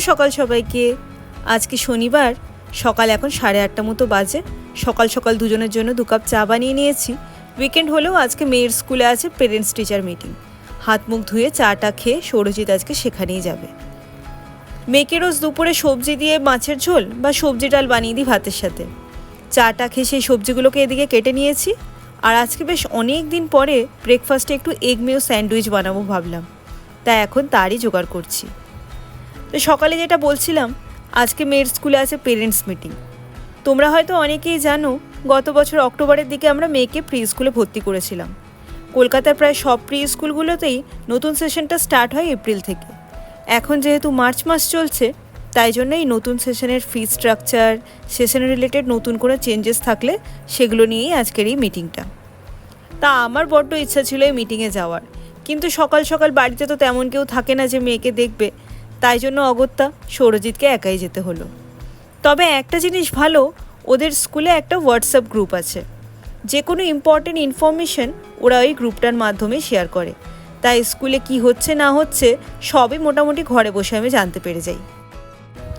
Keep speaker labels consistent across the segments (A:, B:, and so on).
A: সকাল সবাইকে। আজকে শনিবার, সকাল এখন সাড়ে আটটা মতো বাজে। সকাল সকাল দুজনের জন্য দু কাপ চা বানিয়ে নিয়েছি। উইকেন্ড হলেও আজকে মেয়ের স্কুলে আছে পেরেন্টস টিচার মিটিং। হাত মুখ ধুয়ে চাটা খেয়ে সৌরজিৎ আজকে সেখানেই যাবে। মেয়েকে রোজ দুপুরে সবজি দিয়ে মাছের ঝোল বা সবজি ডাল বানিয়ে দিই ভাতের সাথে। চাটা খেয়ে সেই সবজিগুলোকে এদিকে কেটে নিয়েছি। আর আজকে বেশ অনেক দিন পরে ব্রেকফাস্টে একটু এগ মেও স্যান্ডউইচ বানাবো ভাবলাম। তাই এখন তারই জোগাড় করছি। তো সকালে যেটা বলছিলাম, আজকে মেয়ের স্কুলে আছে পেরেন্টস মিটিং তোমরা হয়তো অনেকেই জানো, গত বছর অক্টোবরের দিকে আমরা মেয়েকে প্রি স্কুলে ভর্তি করেছিলাম। কলকাতার প্রায় সব প্রি স্কুলগুলোতেই নতুন সেশনটা স্টার্ট হয় এপ্রিল থেকে। এখন যেহেতু মার্চ মাস চলছে, তাই জন্য এই নতুন সেশনের ফি স্ট্রাকচার সেশন রিলেটেড নতুন কোনো চেঞ্জেস থাকলে সেগুলো নিয়েই আজকের এই মিটিংটা তা আমার বড্ড ইচ্ছা ছিল এই মিটিংয়ে যাওয়ার। কিন্তু সকাল সকাল বাড়িতে তো তেমন কেউ থাকে না যে মেয়েকে দেখবে। তাই জন্য অগত্যা সৌরজিৎকে একাই যেতে হলো। তবে একটা জিনিস ভালো, ওদের স্কুলে একটা হোয়াটসঅ্যাপ গ্রুপ আছে। যে কোনো ইম্পর্টেন্ট ইনফরমেশন ওরা ওই গ্রুপটার মাধ্যমে শেয়ার করে। তাই স্কুলে কি হচ্ছে, না হচ্ছে, সবই মোটামুটি ঘরে বসে আমি জানতে পেরে যাই।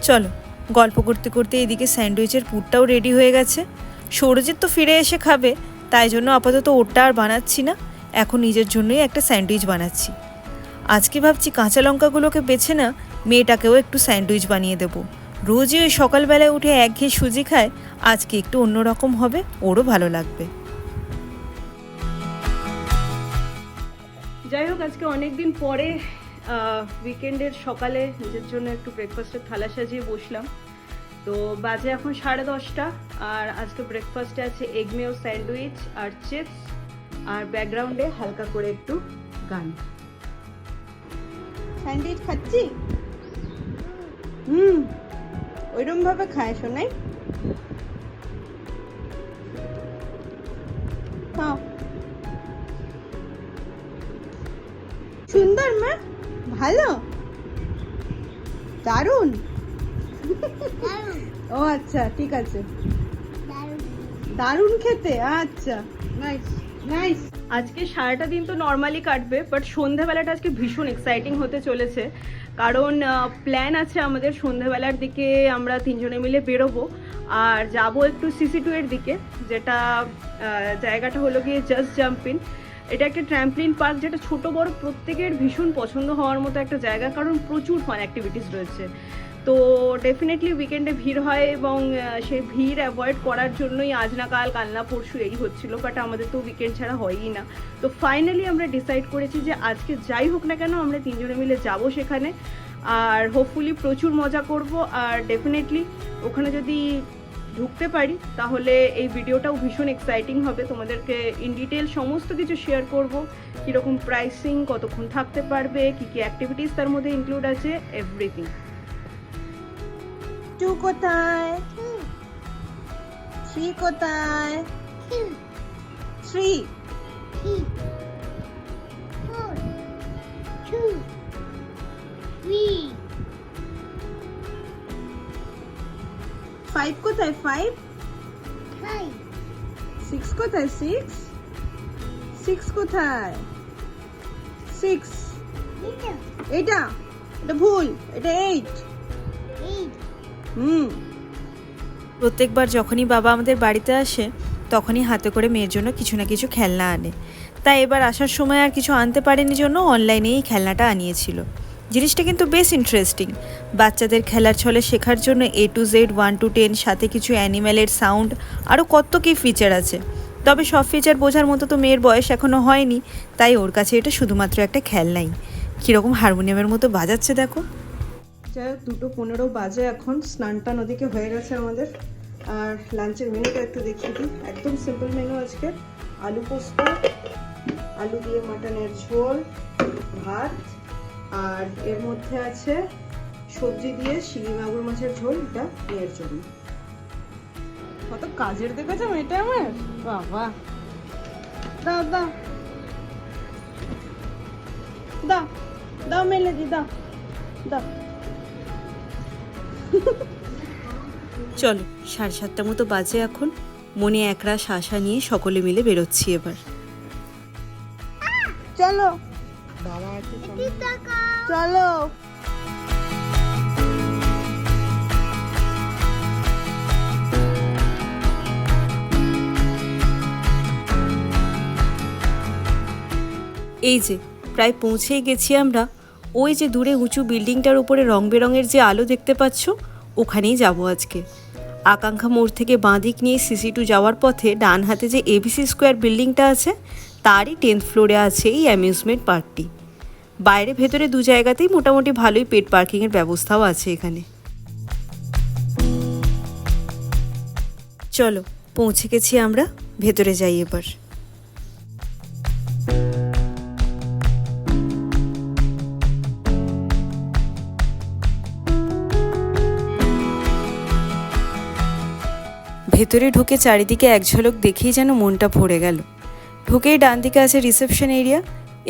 A: চলো, গল্প করতে করতে এদিকে স্যান্ডউইচের পুরটাও রেডি হয়ে গেছে। সৌরজিৎ তো ফিরে এসে খাবে, তাই জন্য আপাতত ওটা আর বানাচ্ছি না। এখন নিজের জন্যই একটা স্যান্ডউইচ বানাচ্ছি। আজকে ভাবছি কাঁচা লঙ্কাগুলোকে বেছে না, মেয়েটাকেও একটু স্যান্ডউইচ বানিয়ে দেবো। রোজই ওই সকালবেলায় উঠে একঘেয়ে সুজি খায়, আজকে একটু অন্যরকম হবে, ওরও ভালো লাগবে। যাই হোক, আজকে অনেক দিন পরে উইকেন্ডের সকালে নিজের জন্য একটু ব্রেকফাস্টের থালা সাজিয়ে বসলাম। তো বাজে এখন সাড়ে দশটা, আর আজকে ব্রেকফাস্টে আছে এগমেও স্যান্ডউইচ আর চিপস আর ব্যাকগ্রাউন্ডে হালকা করে একটু গান।
B: স্যান্ডউইচ খাচ্ছি? হুম ওইরকম ভাবে খায় শোনাই খাও। সুন্দর মা ভালো? দারুণ ও আচ্ছা ঠিক আছে। দারুণ খেতে আচ্ছা নাইস
A: আজকে সারাটা দিন তো নর্মালি কাটবে বাট সন্ধ্যাবেলাটা আজকে ভীষণ এক্সাইটিং হতে চলেছে। কারণ প্ল্যান আছে আমাদের সন্ধ্যাবেলার দিকে আমরা তিনজনে মিলে বেরোবো, আর যাব একটু সিসি টু এর দিকে, যেটা জায়গাটা হলো গিয়ে জাস্ট জাম্পিং এটা একটা ট্র্যাম্পলিন পার্ক যেটা ছোট, বড় প্রত্যেকের ভীষণ পছন্দ হওয়ার মতো একটা জায়গা, কারণ প্রচুর ফান অ্যাক্টিভিটিস রয়েছে। তো ডেফিনেটলি উইকেন্ডে ভিড় হয় এবং সেই ভিড় অ্যাভয়েড করার জন্যই আজ না কাল কাল না পরশু এই হচ্ছিল বাট আমাদের তো উইকেন্ড ছাড়া হয়ই না। তো ফাইনালি আমরা ডিসাইড করেছি যে আজকে যাই হোক না কেন, আমরা তিনজনে মিলে যাব সেখানে। আর হোপফুলি প্রচুর মজা করব, আর ডেফিনেটলি ওখানে যদি ঢুকতে পারি, তাহলে এই ভিডিওটাও ভীষণ এক্সাইটিং হবে। তোমাদেরকে ইন ডিটেল সমস্ত কিছু শেয়ার করব, কীরকম প্রাইসিং কতক্ষণ থাকতে পারবে, কী কী অ্যাক্টিভিটিস তার মধ্যে ইনক্লুড আছে এভরিথিং
B: টু কোথায়? থ্রি কোথায়? থ্রি ফাইভ কোথায়? ফাইভ সিক্স কোথায়? সিক্স সিক্স কোথায়? সিক্স এটা? এটা ভুল। এটা এইট হুম।
A: প্রত্যেকবার যখনই বাবা আমাদের বাড়িতে আসে তখনই হাতে করে মেয়ের জন্য কিছু না কিছু খেলনা আনে। তাই এবার আসার সময় আর কিছু আনতে পারেনি জন্য অনলাইনেই খেলনাটা আনিয়েছিল। জিনিসটা কিন্তু বেশ ইন্টারেস্টিং বাচ্চাদের খেলার ছলে শেখার জন্য A to Z one to ten সাথে কিছু অ্যানিম্যালের সাউন্ড আরও কত কী ফিচার আছে। তবে সব ফিচার বোঝার মতো তো মেয়ের বয়স এখনও হয়নি, তাই ওর কাছে এটা শুধুমাত্র একটা খেলনাই। কীরকম হারমোনিয়ামের মতো বাজাচ্ছে দেখো।
B: যাই হোক, দুটো পনেরো বাজে এখন স্নানটা নদীকে হয়ে গেছে আমাদের। আর লাঞ্চের মেনুটা একটু দেখিয়ে দিই। একদম সিম্পল মেনু আজকে। আলু পোস্ত, আলু দিয়ে মাটনের ঝোল, ভাত আর এর মধ্যে আছে সবজি দিয়ে শিঙি মাগুর মাছের ঝোল এটা মেয়ের জন্য। কত কাজের দেখেছ এটা আমার? বাবা। দাও দাও। দাও দাও মেলে দি দাও দাও।
A: চলো সাড়ে সাতটা মতো বাজে এখন। মনে একরাশ আশা নিয়ে সকলে মিলে বেরোচ্ছি এবার।
B: চলো।
C: বাবা আছে
B: চলো।
A: এই যে, প্রায় পৌঁছেই গেছি আমরা। ওই যে দূরে উঁচু বিল্ডিংটার উপরে রং বেরঙের যে আলো দেখতে পাচ্ছ, ওখানেই যাব আজকে। আকাঙ্ক্ষা মোড় থেকে বাঁ দিক নিয়ে সিসি টু যাওয়ার পথে ডান হাতে যে এবিসি স্কোয়ার বিল্ডিংটা আছে তারই টেন্থ ফ্লোরে আছে এই অ্যামিউজমেন্ট পার্কটি বাইরে ভেতরে দু জায়গাতেই মোটামুটি ভালোই পেট পার্কিংয়ের ব্যবস্থাও আছে এখানে। চলো, পৌঁছে গেছি আমরা, ভেতরে যাই এবার। ভেতরে ঢুকে চারিদিকে এক ঝলক দেখেই যেন মনটা ভরে গেল। ঢুকেই ডান দিকে আছে রিসেপশন এরিয়া।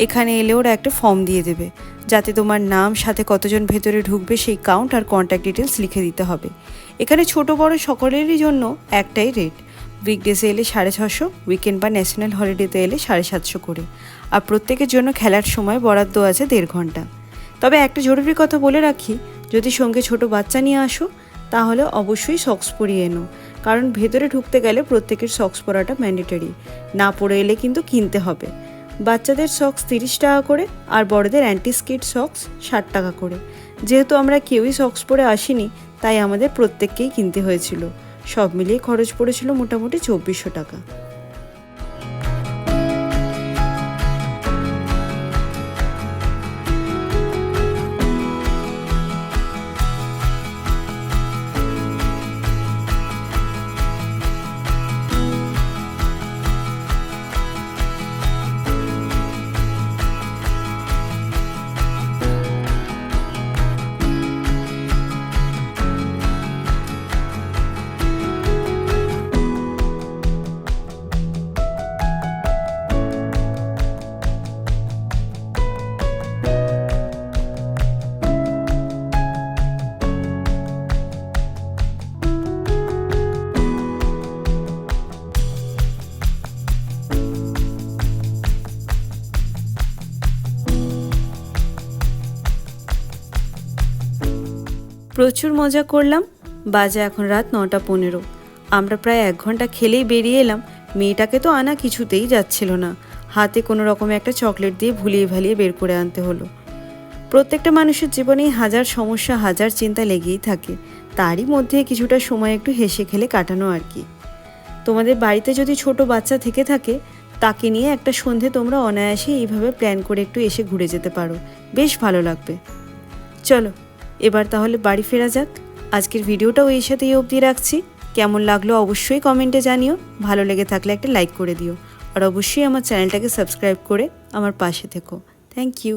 A: এখানে এলে ওরা একটা ফর্ম দিয়ে দেবে, যাতে তোমার নাম, সাথে কতজন ভেতরে ঢুকবে, সেই কাউন্ট আর কন্ট্যাক্ট ডিটেলস লিখে দিতে হবে। এখানে ছোট বড় সকলেরই জন্য একটাই রেট উইকডেসে এলে সাড়ে ছশো উইকেন্ড বা ন্যাশনাল হলিডেতে এলে সাড়ে সাতশো করে। আর প্রত্যেকের জন্য খেলার সময় বরাদ্দ আছে দেড় ঘণ্টা। তবে একটা জরুরি কথা বলে রাখি, যদি সঙ্গে ছোট বাচ্চা নিয়ে আসো, তাহলে অবশ্যই সক্স পরিয়ে এনো। কারণ ভেতরে ঢুকতে গেলে প্রত্যেকের সক্স পরাটা ম্যান্ডেটরি না পরে এলে কিন্তু কিনতে হবে। বাচ্চাদের সক্স তিরিশ টাকা করে আর বড়দের অ্যান্টি স্কিড সক্স ষাট টাকা করে। যেহেতু আমরা কেউই সক্স পরে আসিনি, তাই আমাদের প্রত্যেককেই কিনতে হয়েছিল। সব মিলিয়ে খরচ পড়েছিল মোটামুটি চব্বিশশো টাকা। প্রচুর মজা করলাম। বাজে এখন রাত নটা পনেরো। আমরা প্রায় এক ঘণ্টা খেলেই বেরিয়ে এলাম। মেয়েটাকে তো আনা কিছুতেই যাচ্ছিল না। হাতে কোনো রকমে একটা চকলেট দিয়ে ভুলিয়ে ভালিয়ে বের করে আনতে হলো। প্রত্যেকটা মানুষের জীবনেই হাজার সমস্যা, হাজার চিন্তা লেগেই থাকে। তারই মধ্যে কিছুটা সময় একটু হেসে খেলে কাটানো আর কি। তোমাদের বাড়িতে যদি ছোট বাচ্চা থেকে থাকে, তাকে নিয়ে একটা সন্ধে তোমরা অনায়াসে এইভাবে প্ল্যান করে একটু এসে ঘুরে যেতে পারো। বেশ ভালো লাগবে। চলো। এবার তাহলে বাড়ি ফেরা যাক। আজকের ভিডিওটাও এই সাথেই অবধি রাখছি। কেমন লাগল অবশ্যই কমেন্টে জানিও। ভালো লেগে থাকলে একটা লাইক করে দিও। আর অবশ্যই আমার চ্যানেলটাকে সাবস্ক্রাইব করে আমার পাশে থেকো। Thank you